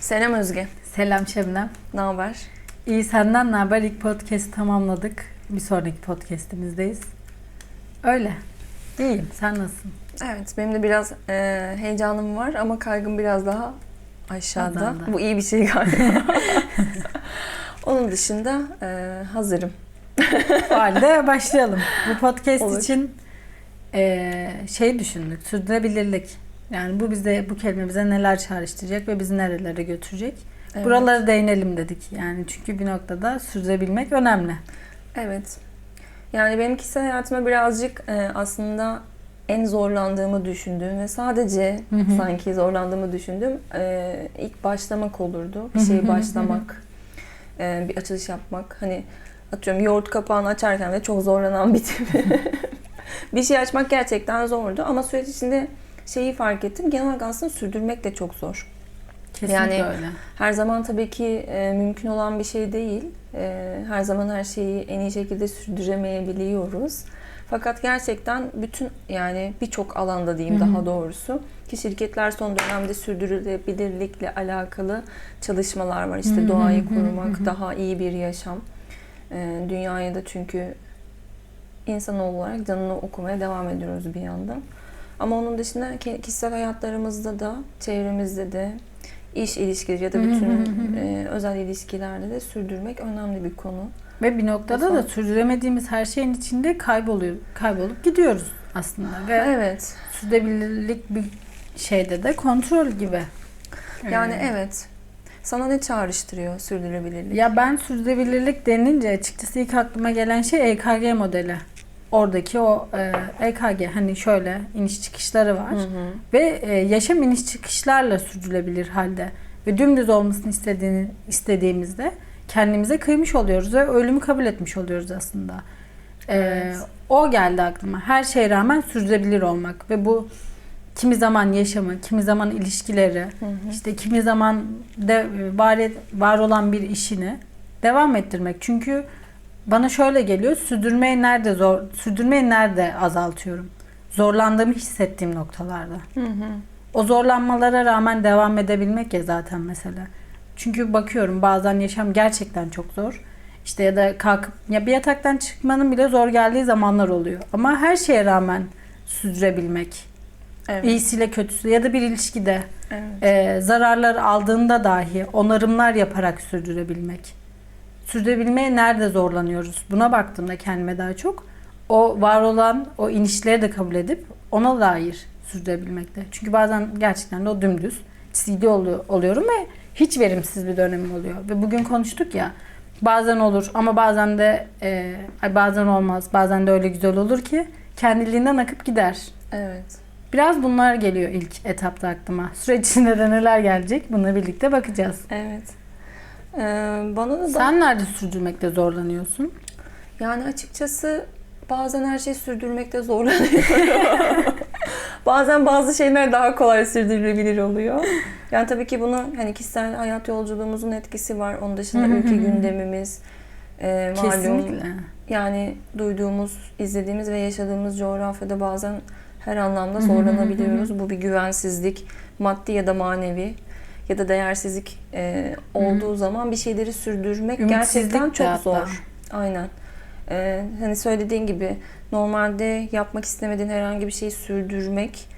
Selam Özge. Selam Şebnem. Ne haber? İyi senden ne haber? İlk podcast tamamladık. Bir sonraki podcastimizdeyiz. Öyle. İyiyim. Sen nasılsın? Evet, benim de biraz e, heyecanım var ama kaygım biraz daha aşağıda. Azaldı. Bu iyi bir şey galiba. Onun dışında e, hazırım. O halde başlayalım. Bu podcast Olur. için eee, şey düşündük. Sürdürülebilirlik. Yani bu bize bu kelime bize neler çağrıştıracak ve bizi nerelere götürecek. Evet. Buralara değinelim dedik. Yani çünkü bir noktada sürdürebilmek önemli. Evet. Yani benim kişisel hayatıma birazcık e, aslında en zorlandığımı düşündüğüm ve sadece Hı hı. sanki zorlandığımı düşündüğüm e, ilk başlamak olurdu. Bir şeyi başlamak, e, bir açılış yapmak. Hani atıyorum yoğurt kapağını açarken de çok zorlanan bir tip. bir şey açmak gerçekten zordu ama süreç içinde şeyi fark ettim. Genel olarak aslında sürdürmek de çok zor. Kesinlikle Yani- öyle. Her zaman tabii ki e, mümkün olan bir şey değil. E, her zaman her şeyi en iyi şekilde sürdüremeyebiliyoruz. Fakat gerçekten bütün yani birçok alanda diyeyim Hı hı. daha doğrusu ki şirketler son dönemde sürdürülebilirlikle alakalı çalışmalar var. İşte hı doğayı korumak, hı. daha iyi bir yaşam. E, dünyaya da çünkü insanoğlu olarak canını okumaya devam ediyoruz bir yandan. Ama onun dışında kişisel hayatlarımızda da, çevremizde de, iş ilişkileri ya da bütün e, özel ilişkilerde de sürdürmek önemli bir konu. Ve bir noktada da Mesela- sürdüremediğimiz her şeyin içinde kayboluyor, kaybolup gidiyoruz aslında. Ve Evet. sürdürülebilirlik bir şeyde de kontrol gibi. Yani Ee, evet. Sana ne çağrıştırıyor sürdürülebilirlik? Ya ben sürdürülebilirlik denince açıkçası ilk aklıma gelen şey EKG modeli. Oradaki o e, EKG hani şöyle iniş çıkışları var. Hı hı. Ve e, yaşam iniş çıkışlarla sürdürülebilir halde. Ve dümdüz olmasını istediğini, istediğimizde kendimize kıymış oluyoruz ve ölümü kabul etmiş oluyoruz aslında. E, Evet. O geldi aklıma. Her şeye rağmen sürdürülebilir olmak ve bu kimi zaman yaşamı, kimi zaman ilişkileri, Hı hı. işte kimi zaman de var, et- var olan bir işini devam ettirmek. Çünkü bana şöyle geliyor. Sürdürmeyi nerede zor sürdürmeyi nerede azaltıyorum? Zorlandığımı hissettiğim noktalarda. Hı hı. O zorlanmalara rağmen devam edebilmek ya zaten mesela. Çünkü bakıyorum bazen yaşam gerçekten çok zor. İşte ya da kalkıp ya bir yataktan çıkmanın bile zor geldiği zamanlar oluyor. Ama her şeye rağmen sürdürebilmek. Evet. iyisiyle kötüsü ya da bir ilişkide evet. e, zararlar aldığında dahi onarımlar yaparak sürdürebilmek. Sürdürebilmeye nerede zorlanıyoruz? Buna baktığımda kendime daha çok o var olan o inişleri de kabul edip ona dair sürdürebilmekte. Çünkü bazen gerçekten de o dümdüz çizgide olu- oluyorum ve hiç verimsiz bir dönemim oluyor. Ve bugün konuştuk ya bazen olur ama bazen de e, bazen olmaz. Bazen de öyle güzel olur ki kendiliğinden akıp gider. Evet. Biraz bunlar geliyor ilk etapta aklıma. Süreç içinde de neler gelecek bununla birlikte bakacağız. Evet. Ee, bana da Sen nerede sürdürmekte zorlanıyorsun? Yani açıkçası bazen her şeyi sürdürmekte zorlanıyorum. bazen bazı şeyler daha kolay sürdürülebilir oluyor. Yani tabii ki bunu hani kişisel hayat yolculuğumuzun etkisi var. Onun dışında ülke gündemimiz, e, malum Kesinlikle. yani duyduğumuz, izlediğimiz ve yaşadığımız coğrafyada bazen her anlamda zorlanabiliyoruz. Bu bir güvensizlik, maddi ya da manevi ya da değersizlik e, olduğu zaman bir şeyleri sürdürmek gerçekten çok hatta. zor. Aynen. Ee, hani söylediğin gibi normalde yapmak istemediğin herhangi bir şeyi sürdürmek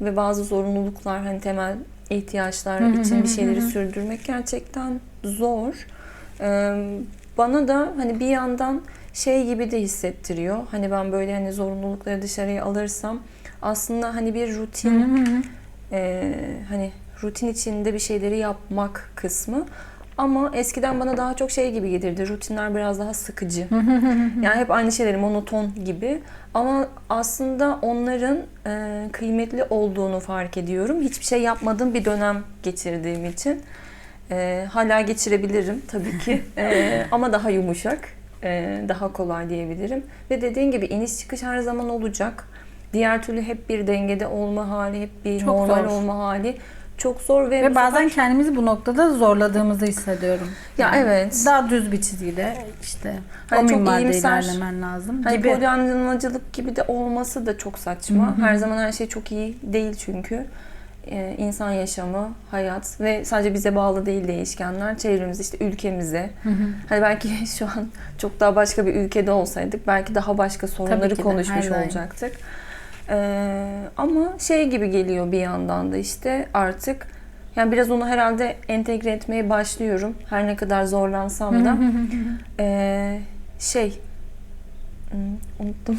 ve bazı zorunluluklar hani temel ihtiyaçlar Hı hı için bir hı şeyleri hı. sürdürmek gerçekten zor. Ee, bana da hani bir yandan şey gibi de hissettiriyor. Hani ben böyle hani zorunlulukları dışarıya alırsam aslında hani bir Hı rutin hı hı. ee, hani rutin içinde bir şeyleri yapmak kısmı. Ama eskiden bana daha çok şey gibi gelirdi. Rutinler biraz daha sıkıcı. Yani hep aynı şeyleri monoton gibi. Ama aslında onların e, kıymetli olduğunu fark ediyorum. Hiçbir şey yapmadığım bir dönem geçirdiğim için. E, hala geçirebilirim tabii ki. E, ama daha yumuşak, e, daha kolay diyebilirim. Ve dediğin gibi iniş çıkış her zaman olacak. Diğer türlü hep bir dengede olma hali, hep bir Çok normal zor. olma hali çok zor ve, Ve bazen sefer- kendimizi bu noktada zorladığımızı hissediyorum. Ya evet. Daha düz bir çizgide işte Hani o minvalde iyimser, ilerlemen lazım Hani gibi. polyanlacılık gibi de olması da çok saçma. Hı hı. Her zaman her şey çok iyi değil çünkü. e, insan yaşamı, hayat ve sadece bize bağlı değil değişkenler. Çevremiz işte ülkemize. Hani belki şu an çok daha başka bir ülkede olsaydık belki daha başka sorunları de, konuşmuş her daim. Ee, ama şey gibi geliyor bir yandan da işte artık yani biraz onu herhalde entegre etmeye başlıyorum. Her ne kadar zorlansam da. Ee, şey unuttum.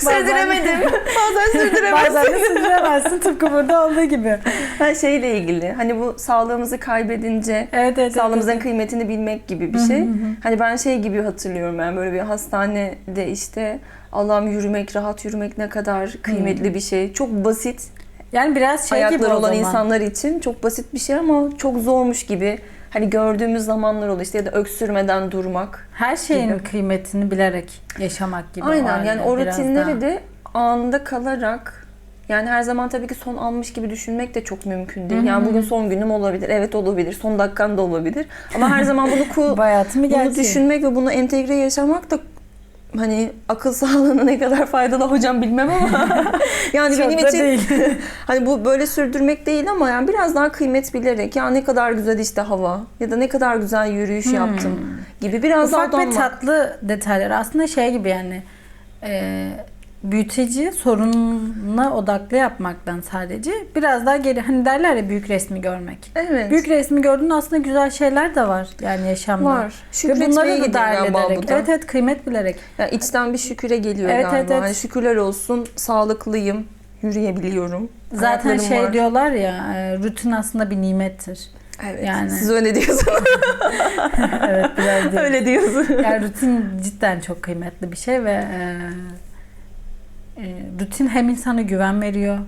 sürdüremedim. Bazen sürdüremezsin. Bazen de sürdüremezsin tıpkı burada olduğu gibi. Ha, şeyle ilgili. Hani bu sağlığımızı kaybedince Evet evet. sağlığımızın evet. kıymetini bilmek gibi bir şey. Hani ben şey gibi hatırlıyorum ben böyle bir hastanede işte Allah'ım yürümek, rahat yürümek ne kadar kıymetli bir şey. Çok basit Yani biraz şey gibi ayakları o olan zaman. insanlar için çok basit bir şey ama çok zormuş gibi. Hani gördüğümüz zamanlar oluyor işte ya da öksürmeden durmak. Her şeyin gibi. kıymetini bilerek yaşamak gibi. Aynen yani o rutinleri daha. de anında kalarak yani her zaman tabii ki son almış gibi düşünmek de çok mümkün değil. Yani bugün son günüm olabilir. Evet olabilir. Son dakikam da olabilir. Ama her zaman bunu ku- bunu gerçeği. düşünmek ve bunu entegre yaşamak da hani akıl sağlığına ne kadar faydalı hocam bilmem ama yani Çok benim için değil. hani bu böyle sürdürmek değil ama yani biraz daha kıymet bilerek ya ne kadar güzel işte hava ya da ne kadar güzel yürüyüş yaptım gibi biraz Hmm. Ufak daha ve odanmak. tatlı detaylar. Aslında şey gibi yani e, büyüteci sorununa odaklı yapmaktan sadece biraz daha geri hani derler ya büyük resmi görmek. Evet. Büyük resmi gördüğün aslında güzel şeyler de var yani yaşamda. var. Şükretmeye bunları da dahil ederek. bu da. Evet evet kıymet bilerek. Ya içten bir şüküre geliyor Evet, galiba. evet, evet. Hani şükürler olsun, sağlıklıyım, yürüyebiliyorum. Zaten ayaklarım şey var. diyorlar ya e, rutin aslında bir nimettir. Evet. yani. Siz öyle diyorsunuz. Evet biraz değil. öyle diyorsun. Yani rutin cidden çok kıymetli bir şey ve e, e, rutin hem insana güven veriyor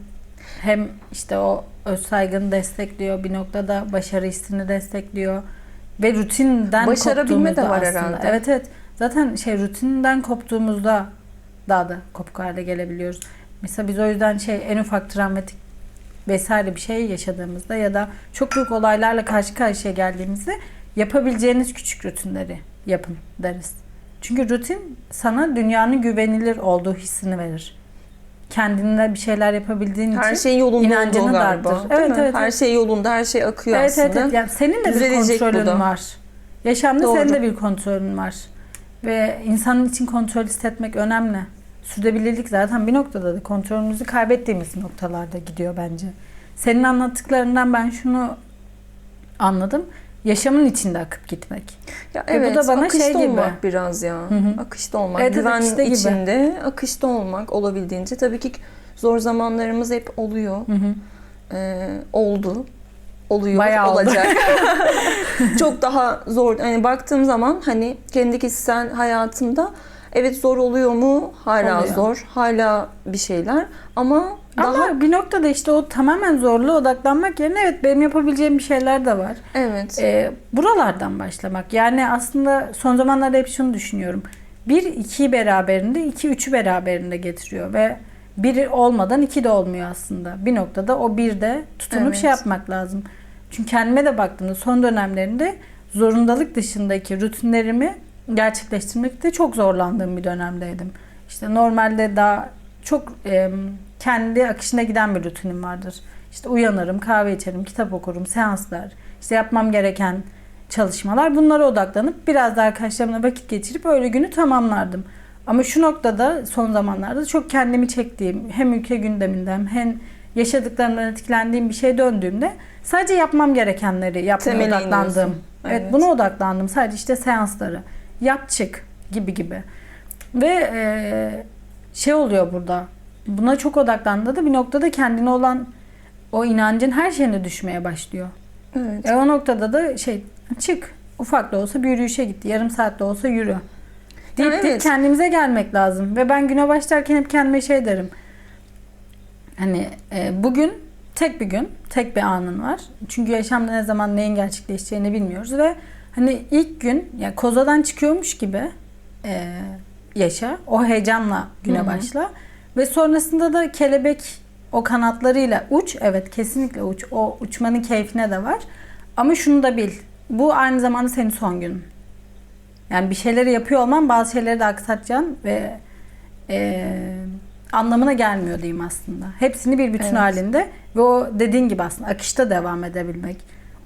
hem işte o öz saygını destekliyor bir noktada başarı hissini destekliyor ve rutinden Başarabilme de var aslında- herhalde. Evet evet zaten şey rutinden koptuğumuzda daha da kopuk hale gelebiliyoruz. Mesela biz o yüzden şey en ufak travmatik vesaire bir şey yaşadığımızda ya da çok büyük olaylarla karşı karşıya geldiğimizde yapabileceğiniz küçük rutinleri yapın deriz. Çünkü rutin sana dünyanın güvenilir olduğu hissini verir. Kendinle bir şeyler yapabildiğin Her için şey yolunda inancını olduğu da galiba. arttırır. Değil Evet, mi? evet, Her evet. şey yolunda, her şey akıyor Evet aslında. evet evet. Yani senin de bir Düzelecek bu kontrolün var. Yaşamda Doğru. senin de bir kontrolün var. Ve insanın için kontrol hissetmek önemli. Sürdürülebilirlik zaten bir noktada da kontrolümüzü kaybettiğimiz noktalarda gidiyor bence. Senin anlattıklarından ben şunu anladım. Yaşamın içinde akıp gitmek. Ya Ve bu evet, da bana akışta şey gibi. olmak biraz ya. hı. Akışta olmak, Evet, güven akışta gibi. içinde, akışta olmak olabildiğince. Tabii ki zor zamanlarımız hep oluyor. Hı hı. Ee, oldu. Oluyor, Bayağı oldu. olacak. Çok daha zor. Hani baktığım zaman hani kendi kişisel hayatımda evet zor oluyor mu? Hala Oluyor. zor. Hala bir şeyler. Ama daha Ama bir noktada işte o tamamen zorluğa odaklanmak yerine evet benim yapabileceğim bir şeyler de var. evet. Ee, buralardan başlamak. Yani aslında son zamanlarda hep şunu düşünüyorum. Bir ikiyi beraberinde, iki üçü beraberinde getiriyor ve biri olmadan iki de olmuyor aslında. Bir noktada o bir de tutunup Evet. şey yapmak lazım. Çünkü kendime de baktığımda son dönemlerinde zorundalık dışındaki rutinlerimi gerçekleştirmekte çok zorlandığım bir dönemdeydim. İşte normalde daha çok e, kendi akışına giden bir rutinim vardır. İşte uyanırım, kahve içerim, kitap okurum, seanslar, işte yapmam gereken çalışmalar. Bunlara odaklanıp biraz da arkadaşlarımla vakit geçirip öyle günü tamamlardım. Ama şu noktada son zamanlarda çok kendimi çektiğim hem ülke gündeminden hem yaşadıklarımdan etkilendiğim bir şey döndüğümde sadece yapmam gerekenleri yapmaya Temele odaklandım. iniyorsun. Evet. Evet. buna odaklandım. Sadece işte seansları. Yap çık gibi gibi. Ve e, şey oluyor burada. Buna çok odaklandığında da bir noktada kendine olan o inancın her şeyine düşmeye başlıyor. evet. E o noktada da şey çık. Ufak da olsa bir yürüyüşe git. Yarım saat de olsa yürü. Deyip Ya deyip evet. kendimize gelmek lazım. Ve ben güne başlarken hep kendime şey derim. Hani e, bugün tek bir gün, tek bir anın var. Çünkü yaşamda ne zaman neyin gerçekleşeceğini bilmiyoruz ve hani ilk gün ya kozadan çıkıyormuş gibi e, yaşa. O heyecanla güne Hı hı. başla. Ve sonrasında da kelebek o kanatlarıyla uç. Evet kesinlikle uç. O uçmanın keyfine de var. Ama şunu da bil. Bu aynı zamanda senin son günün. Yani bir şeyleri yapıyor olman bazı şeyleri de aksatacaksın ve e, anlamına gelmiyor diyeyim aslında. Hepsini bir bütün Evet. halinde ve o dediğin gibi aslında akışta devam edebilmek.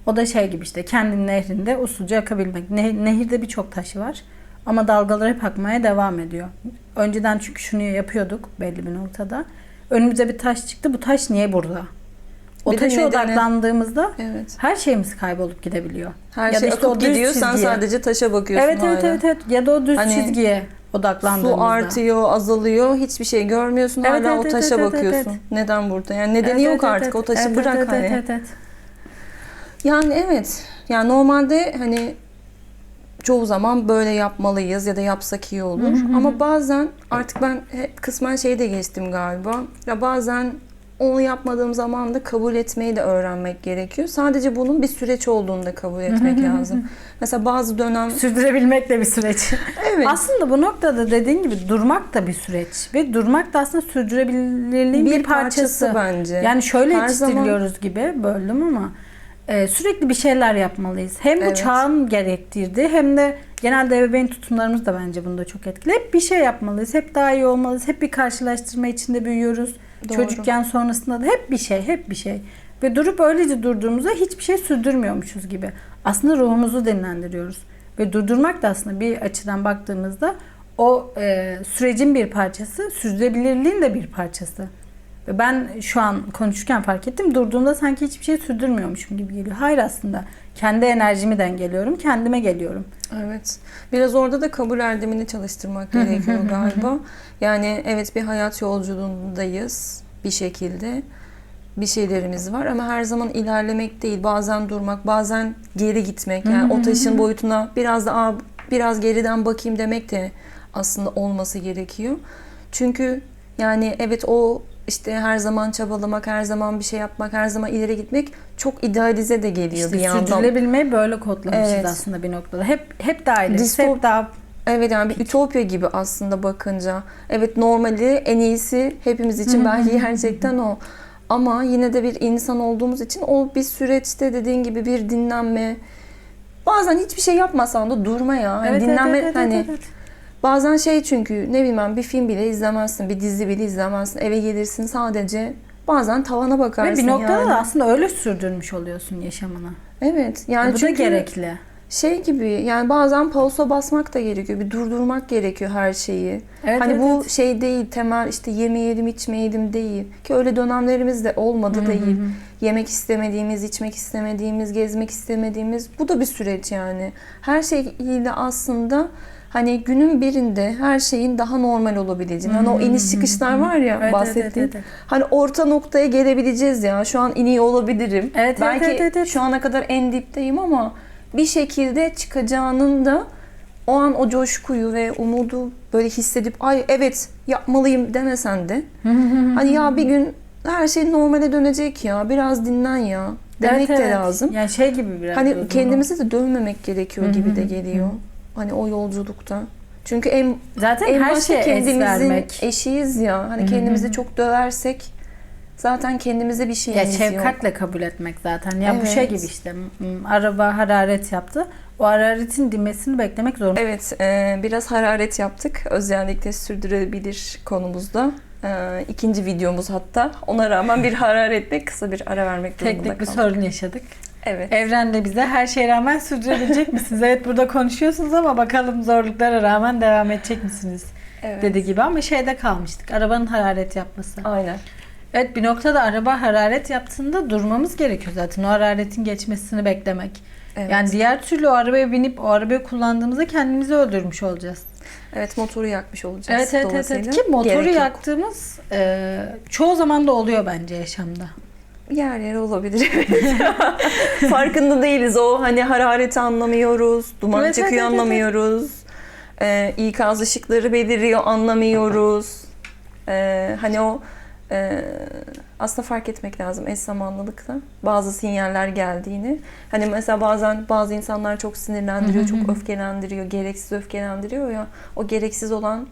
O da şey gibi işte kendi nehrinde usulca akabilmek. Ne- nehirde birçok taşı var ama dalgalar hep akmaya devam ediyor. Önceden çünkü şunu yapıyorduk belli bir noktada. Önümüze bir taş çıktı. Bu taş niye burada? O Bir taşa nedeni- odaklandığımızda Evet. her şeyimiz kaybolup gidebiliyor. Her Ya şey işte akıp düz gidiyor. Sen çizgiye. sadece taşa bakıyorsun Evet evet hala. evet evet ya da o düz Hani çizgiye odaklandığımızda. Su artıyor, azalıyor. Hiçbir şey görmüyorsun. Evet, hala evet, o taşa evet, evet, bakıyorsun. evet. Neden burada? Yani nedeni Evet, yok evet, artık. evet, O taşı evet, bırak evet, hani. Evet, evet, evet. Yani evet. Yani normalde hani çoğu zaman böyle yapmalıyız ya da yapsak iyi olur. Ama bazen artık ben hep kısmen şeyi de geçtim galiba. Ya bazen onu yapmadığım zaman da kabul etmeyi de öğrenmek gerekiyor. Sadece bunun bir süreç olduğunu da kabul etmek lazım. Mesela bazı dönem Sürdürebilmek de bir süreç. evet Aslında bu noktada dediğin gibi durmak da bir süreç. Ve durmak da aslında sürdürülebilirliğin bir, bir parçası. parçası bence. Yani şöyle Her zaman- yetiştiriliyoruz gibi böldüm ama e, sürekli bir şeyler yapmalıyız. Hem bu Evet. çağın gerektirdiği hem de genelde ebeveyn tutumlarımız da bence bunda çok etkili. Hep bir şey yapmalıyız. Hep daha iyi olmalıyız. Hep bir karşılaştırma içinde büyüyoruz. Doğru. Çocukken sonrasında da hep bir şey, hep bir şey. Ve durup öylece durduğumuzda hiçbir şey sürdürmüyormuşuz gibi. Aslında ruhumuzu dinlendiriyoruz. Ve durdurmak da aslında bir açıdan baktığımızda o e, sürecin bir parçası, sürdürülebilirliğin de bir parçası. Ve ben şu an konuşurken fark ettim. Durduğumda sanki hiçbir şey sürdürmüyormuşum gibi geliyor. Hayır aslında. Kendi enerjimi dengeliyorum. Kendime geliyorum. Evet. Biraz orada da kabul erdemini çalıştırmak gerekiyor galiba. Yani evet bir hayat yolculuğundayız bir şekilde. Bir şeylerimiz var ama her zaman ilerlemek değil. Bazen durmak, bazen geri gitmek. Yani o taşın boyutuna biraz da "Aa, biraz geriden bakayım demek de aslında olması gerekiyor. Çünkü yani evet o işte her zaman çabalamak, her zaman bir şey yapmak, her zaman ileri gitmek çok idealize de geliyor İşte bir yandan. sürdürülebilmeyi böyle kodlamışız Evet. aslında bir noktada. Hep hep daha ilerisi, Distop- hep daha Evet yani bir ütopya gibi aslında bakınca. Evet normali en iyisi hepimiz için belki gerçekten o. Ama yine de bir insan olduğumuz için o bir süreçte dediğin gibi bir dinlenme. Bazen hiçbir şey yapmasan da durma ya. Evet, evet, dinlenme evet, evet, hani evet, evet. Bazen şey çünkü ne bilmem bir film bile izlemezsin, bir dizi bile izlemezsin. Eve gelirsin sadece bazen tavana bakarsın Ve bir noktada yani. da aslında öyle sürdürmüş oluyorsun yaşamını. Evet. Yani Bu da çünkü gerekli. şey gibi yani bazen pausa basmak da gerekiyor. Bir durdurmak gerekiyor her şeyi. Evet, hani evet, bu evet. şey değil temel işte yemeyelim içmeyelim değil. Ki öyle dönemlerimiz de olmadı değil. Yemek istemediğimiz, içmek istemediğimiz, gezmek istemediğimiz bu da bir süreç yani. Her şeyiyle aslında hani günün birinde her şeyin daha normal olabileceğini. Hani o iniş çıkışlar var ya Evet, evet, bahsettiğim. evet, evet. Hani orta noktaya gelebileceğiz ya. Şu an iniyor olabilirim. Evet, evet, Belki evet, evet, evet. şu ana kadar en dipteyim ama bir şekilde çıkacağının da o an o coşkuyu ve umudu böyle hissedip ay evet yapmalıyım demesen de hani ya bir gün her şey normale dönecek ya biraz dinlen ya demek Evet, de evet. lazım. Yani şey gibi biraz. Hani o kendimize de dövmemek gerekiyor gibi de geliyor. Hani o yolculukta. Çünkü en zaten en her es kendimizin eşiyiz ya. Hani kendimizi çok döversek zaten kendimize bir Ya şeyimiz yok. şefkatle kabul etmek zaten. Ya bu Evet. şey gibi işte araba hararet yaptı. O hararetin dinmesini beklemek zorunda. Evet, e, biraz hararet yaptık. Özellikle sürdürülebilir konumuzda. E, ikinci videomuz hatta. Ona rağmen bir hararetle kısa bir ara vermek durumunda Teknik bir kaldık. sorun yaşadık. Evet. Evren de bize her şeye rağmen sürdürebilecek misiniz? Evet burada konuşuyorsunuz ama bakalım zorluklara rağmen devam edecek misiniz? evet. Dedi gibi ama şeyde kalmıştık. Arabanın hararet yapması. Aynen. Evet bir noktada araba hararet yaptığında durmamız gerekiyor zaten. O hararetin geçmesini beklemek. Evet. Yani diğer türlü o arabaya binip o arabayı kullandığımızda kendimizi öldürmüş olacağız. Evet, motoru yakmış olacağız. Evet evet evet, evet. Ki motoru Gerek yaktığımız e, çoğu zaman da oluyor bence yaşamda. Yer yer olabilir. evet. Farkında değiliz. O hani harareti anlamıyoruz. Duman Evet, çıkıyor evet, evet, anlamıyoruz. Ee, ikaz ışıkları beliriyor anlamıyoruz. Ee, hani o e, aslında fark etmek lazım eş zamanlılıkta. Bazı sinyaller geldiğini. Hani mesela bazen bazı insanlar çok sinirlendiriyor, çok öfkelendiriyor, gereksiz öfkelendiriyor ya. O gereksiz olan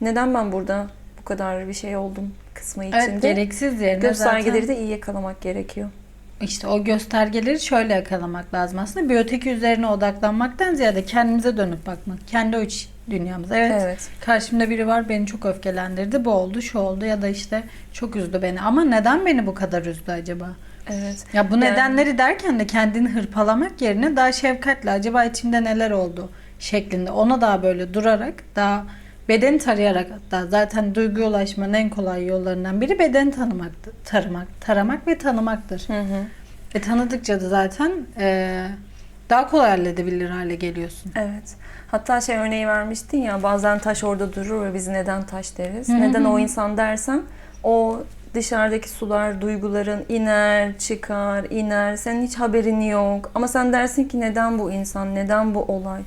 neden ben burada bu kadar bir şey oldum kısmı içinde. Evet gereksiz yerine Göstergeleri zaten de iyi yakalamak gerekiyor. işte o göstergeleri şöyle yakalamak lazım aslında. Bir öteki üzerine odaklanmaktan ziyade kendimize dönüp bakmak. Kendi o iç dünyamız. Evet, Evet. karşımda biri var beni çok öfkelendirdi. Bu oldu, şu oldu ya da işte çok üzdü beni. Ama neden beni bu kadar üzdü acaba? Evet. Ya bu Yani- nedenleri derken de kendini hırpalamak yerine daha şefkatle acaba içimde neler oldu şeklinde ona daha böyle durarak daha beden tarayarak hatta zaten duyguya ulaşmanın en kolay yollarından biri beden tanımaktır. Taramak, taramak ve tanımaktır. Hı hı. Ve tanıdıkça da zaten eee, daha kolay halledebilir hale geliyorsun. Evet. Hatta şey örneği vermiştin ya bazen taş orada durur ve biz neden taş deriz? Hı hı neden o insan dersen o dışarıdaki sular, duyguların iner, çıkar, iner. Senin hiç haberin yok. Ama sen dersin ki neden bu insan, neden bu olay?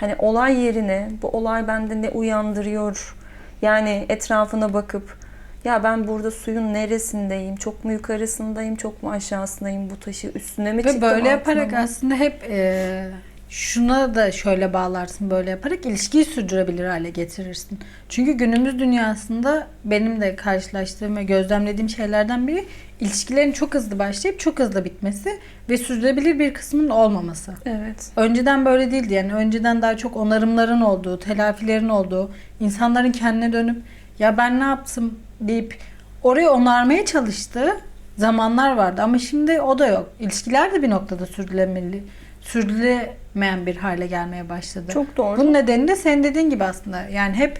Hani olay yerine bu olay bende ne uyandırıyor? Yani etrafına bakıp ya ben burada suyun neresindeyim? Çok mu yukarısındayım, çok mu aşağısındayım? Bu taşı üstüne mi Ve çıktım? böyle altına yaparak mı? aslında hep eee, şuna da şöyle bağlarsın böyle yaparak ilişkiyi sürdürebilir hale getirirsin. Çünkü günümüz dünyasında benim de karşılaştığım ve gözlemlediğim şeylerden biri ilişkilerin çok hızlı başlayıp çok hızlı bitmesi ve sürdürülebilir bir kısmının olmaması. Evet. Önceden böyle değildi yani önceden daha çok onarımların olduğu, telafilerin olduğu, insanların kendine dönüp ya ben ne yaptım deyip orayı onarmaya çalıştığı zamanlar vardı ama şimdi o da yok. İlişkiler de bir noktada sürdürülemeli, sürdürülemeyen bir hale gelmeye başladı. Çok doğru. Bunun nedeni de senin dediğin gibi aslında. Yani hep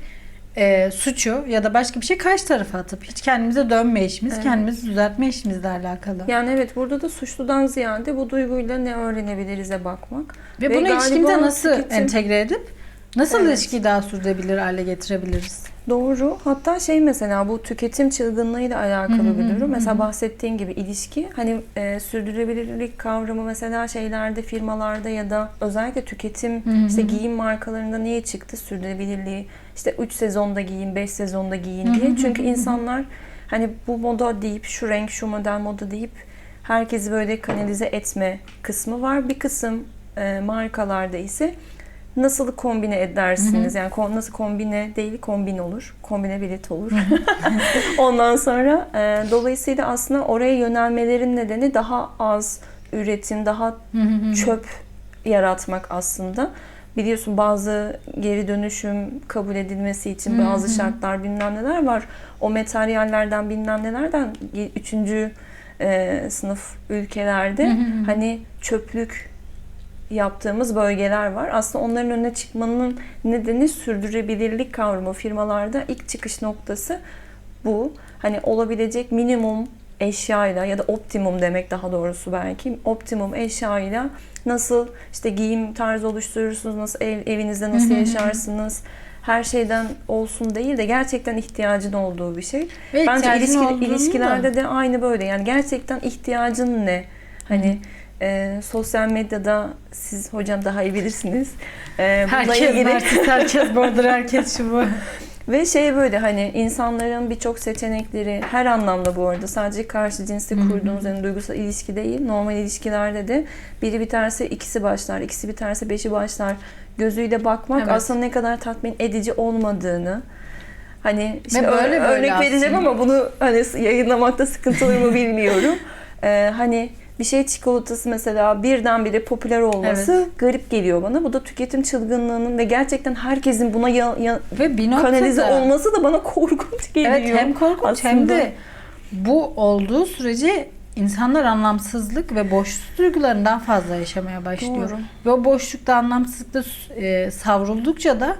e, suçu ya da başka bir şey karşı tarafa atıp hiç kendimize dönme işimiz, Evet. kendimizi düzeltme işimizle alakalı. Yani evet burada da suçludan ziyade bu duyguyla ne öğrenebiliriz'e bakmak. Ve, Ve bunu galiba ilişkimize nasıl tüketim- entegre edip nasıl Evet. ilişkiyi daha sürdürülebilir hale getirebiliriz? Doğru. Hatta şey mesela bu tüketim çılgınlığıyla alakalı Hı hı bir durum. hı. Mesela bahsettiğin gibi ilişki hani e, sürdürülebilirlik kavramı mesela şeylerde firmalarda ya da özellikle tüketim Hı hı. işte giyim markalarında niye çıktı sürdürülebilirliği işte 3 sezonda giyin 5 sezonda giyin hı diye. hı Çünkü hı hı. insanlar hani bu moda deyip şu renk şu model moda deyip herkesi böyle kanalize etme kısmı var. Bir kısım e, markalarda ise nasıl kombine edersiniz? Yani ko- nasıl kombine değil kombin olur. Kombine bilet olur. Ondan sonra e, dolayısıyla aslında oraya yönelmelerin nedeni daha az üretim, daha çöp yaratmak aslında. Biliyorsun bazı geri dönüşüm kabul edilmesi için Hı bazı hı. şartlar bilmem neler var. O materyallerden bilmem nelerden üçüncü e, sınıf ülkelerde Hı hı hı. hani çöplük yaptığımız bölgeler var. Aslında onların önüne çıkmanın nedeni sürdürülebilirlik kavramı firmalarda ilk çıkış noktası bu. Hani olabilecek minimum eşyayla ya da optimum demek daha doğrusu belki optimum eşyayla nasıl işte giyim tarzı oluşturursunuz, nasıl ev, evinizde nasıl yaşarsınız her şeyden olsun değil de gerçekten ihtiyacın olduğu bir şey. Ve Bence ilişki, ilişkilerde da- de aynı böyle. Yani gerçekten ihtiyacın ne? Hani e, sosyal medyada siz hocam daha iyi bilirsiniz. E, herkes ilgili- narsist, herkes border, herkes şu bu. ve şey böyle hani insanların birçok seçenekleri her anlamda bu arada sadece karşı hı. kurduğunuz yani duygusal ilişki değil normal ilişkilerde de biri biterse ikisi başlar ikisi biterse beşi başlar gözüyle bakmak Evet. aslında ne kadar tatmin edici olmadığını hani şimdi böyle böyle örnek vereceğim ama bunu hani yayınlamakta sıkıntı olur mu bilmiyorum. Ee, hani bir şey çikolatası mesela birdenbire popüler olması garip geliyor bana. Bu da tüketim çılgınlığının ve gerçekten herkesin buna ya- ya- Ve bir noktada kanalize olması da bana korkunç geliyor. Evet hem korkunç hem aslında. de bu olduğu sürece insanlar anlamsızlık ve boşluk duygularından fazla yaşamaya başlıyor. Doğru. Ve o boşlukta anlamsızlıkta e, savruldukça da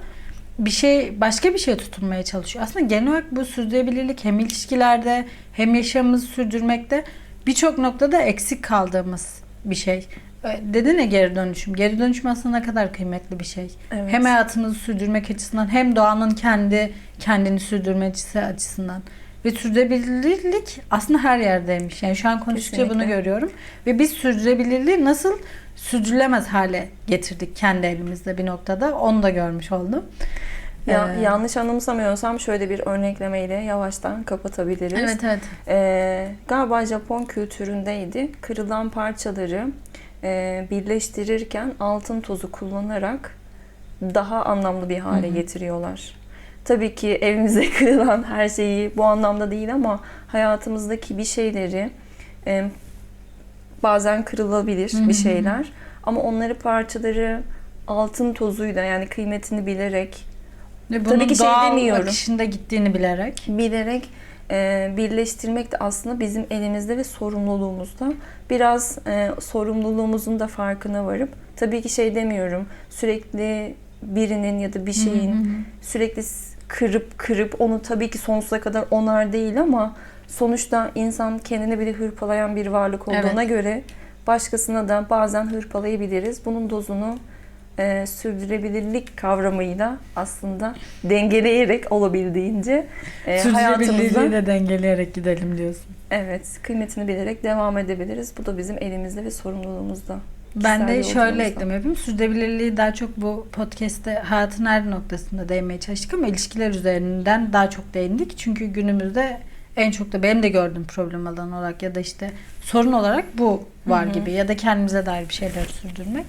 bir şey başka bir şeye tutunmaya çalışıyor. Aslında genel olarak bu sürdürülebilirlik hem ilişkilerde hem yaşamımızı sürdürmekte birçok noktada eksik kaldığımız bir şey. Dedin ya geri dönüşüm. Geri dönüşüm aslında ne kadar kıymetli bir şey. Evet. Hem hayatımızı sürdürmek açısından hem doğanın kendi kendini sürdürmesi açısından. Ve sürdürülebilirlik aslında her yerdeymiş. Yani şu an konuştukça bunu Kesinlikle. görüyorum. Ve biz sürdürülebilirliği nasıl sürdürülemez hale getirdik kendi elimizde bir noktada. Onu da görmüş oldum. Ya, Ee, yanlış anımsamıyorsam şöyle bir örneklemeyle yavaştan kapatabiliriz. Evet evet. Ee, galiba Japon kültüründeydi. Kırılan parçaları e, birleştirirken altın tozu kullanarak daha anlamlı bir hale Hı hı. getiriyorlar. Tabii ki evimize kırılan her şeyi bu anlamda değil ama hayatımızdaki bir şeyleri e, bazen kırılabilir Hı hı hı. bir şeyler ama onları parçaları altın tozuyla yani kıymetini bilerek Ve bunun Tabii ki şey doğal demiyorum. akışında gittiğini bilerek. bilerek e, birleştirmek de aslında bizim elimizde ve sorumluluğumuzda. Biraz e, sorumluluğumuzun da farkına varıp tabii ki şey demiyorum sürekli birinin ya da bir şeyin sürekli kırıp kırıp onu tabii ki sonsuza kadar onar değil ama sonuçta insan kendini bile hırpalayan bir varlık olduğuna Evet. göre başkasına da bazen hırpalayabiliriz. Bunun dozunu e, sürdürülebilirlik kavramıyla aslında dengeleyerek olabildiğince e, Sürdürülebilirliği de dengeleyerek gidelim diyorsun. evet kıymetini bilerek devam edebiliriz. Bu da bizim elimizde ve sorumluluğumuzda. Ben de şöyle ekleme yapayım. Sürdürülebilirliği daha çok bu podcast'te hayatın her noktasında değinmeye çalıştık ama ilişkiler üzerinden daha çok değindik. Çünkü günümüzde en çok da benim de gördüğüm problem alanı olarak ya da işte sorun olarak bu var Hı hı. gibi ya da kendimize dair bir şeyler sürdürmek.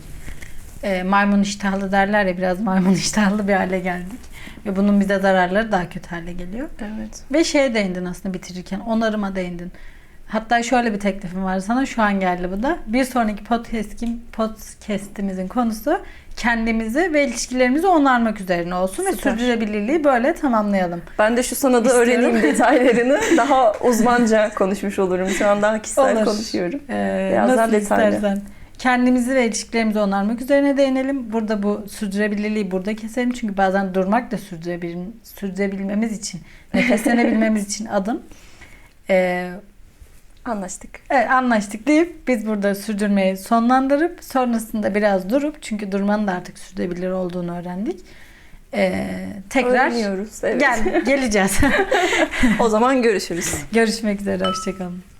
Ee, maymun iştahlı derler ya biraz maymun iştahlı bir hale geldik. Ve bunun bize zararları daha kötü hale geliyor. Evet. Ve şeye değindin aslında bitirirken onarıma değindin. Hatta şöyle bir teklifim var sana şu an geldi bu da. Bir sonraki podcast'im, podcast'imizin konusu kendimizi ve ilişkilerimizi onarmak üzerine olsun ve Süper. sürdürülebilirliği böyle tamamlayalım. Ben de şu sanadı İstiyorum. öğreneyim detaylarını daha uzmanca konuşmuş olurum. Şu an daha kişisel Olur. konuşuyorum. Ee, Biraz daha detaylı. istersen. Kendimizi ve ilişkilerimizi onarmak üzerine değinelim. Burada bu sürdürülebilirliği burada keselim. Çünkü bazen durmak da sürdürebil sürdürebilmemiz için, nefeslenebilmemiz için adım. Ee, Anlaştık. Evet anlaştık deyip biz burada sürdürmeyi sonlandırıp sonrasında biraz durup çünkü durmanın da artık sürdürülebilir olduğunu öğrendik. Ee, tekrar Öğreniyoruz. Evet. gel geleceğiz. o zaman görüşürüz. Görüşmek üzere hoşçakalın.